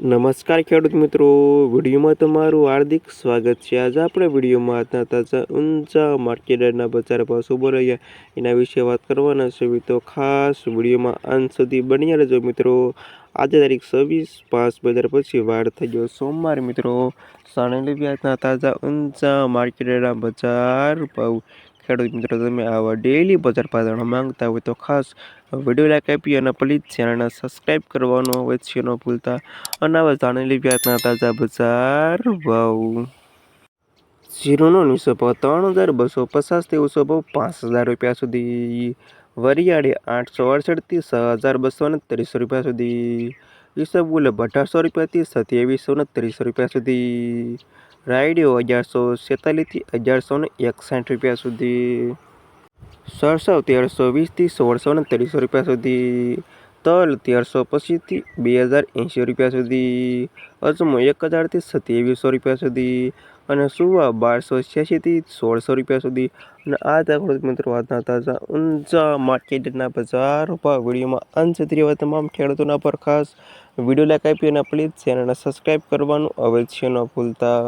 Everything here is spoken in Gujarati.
નમસ્કાર ખેડૂત મિત્રો, વિડીયોમાં તમારું હાર્દિક સ્વાગત છે. આજે આપણે વિડીયોમાં આજના તાજા, ઊંચા માર્કેટના બજાર ભાવ શું રહ્યા, એના વિશે વાત કરવાના છે. તો ખાસ વિડીયોમાં અંત સુધી બન્યા રહેજો મિત્રો. આજે તારીખ છવ્વીસ પાંચ બજાર પછી વાર થઈ ગયો સોમવાર મિત્રો. સાણેલી વ્યાજના તાજા, ઊંચા માર્કેટના બજાર ભાવ. ખેડૂત મિત્રો, તમે આવા ડેઈલી બજાર ભાવ માંગતા હોય તો ખાસ વીડિયો લાઈક આપી અને પ્લીઝ ચેનલને સબસ્ક્રાઈબ કરવાનો અવશ્ય ન ભૂલતા. અને આવા જાણેલી વ્યાજના તાજા બજાર ભાવ. જીરોનો નીચો ભાવ ત્રણ હજાર બસો પચાસથી ઓછો ભાવ પાંચ હજાર રૂપિયા સુધી. વરિયાળી આઠસો અડસઠથી છ હજાર બસો ને ત્રીસો રૂપિયા સુધી. ઈસબગુલ અઢારસો રૂપિયાથી સત્યાવીસો ને ત્રીસો રૂપિયા સુધી. રાયડીઓ અગિયારસો છેતાલીસથી અગિયારસો ને એકસાઠ રૂપિયા સુધી. સરસવ તેરસો વીસથી સોળસો ને ત્રીસો રૂપિયા સુધી. તલ તેરસો પચીસથી બે હજાર એંશી રૂપિયા સુધી. અજમો એક હજારથી સત્યાવીસો રૂપિયા સુધી. અને સુવા બારસો છ્યાસીથી સોળસો રૂપિયા સુધી? અને આ ખેડૂત મિત્રો આજના તાજા ઊંચા માર્કેટના બજાર ભાવ વિડીયોમાં અંત સુધી તમામ ખેડૂતોના પર ખાસ વીડિયો લાઈક આપી અને પ્લીઝ ચેનલને સબસ્ક્રાઈબ કરવાનું અવશ્ય ન ભૂલતા.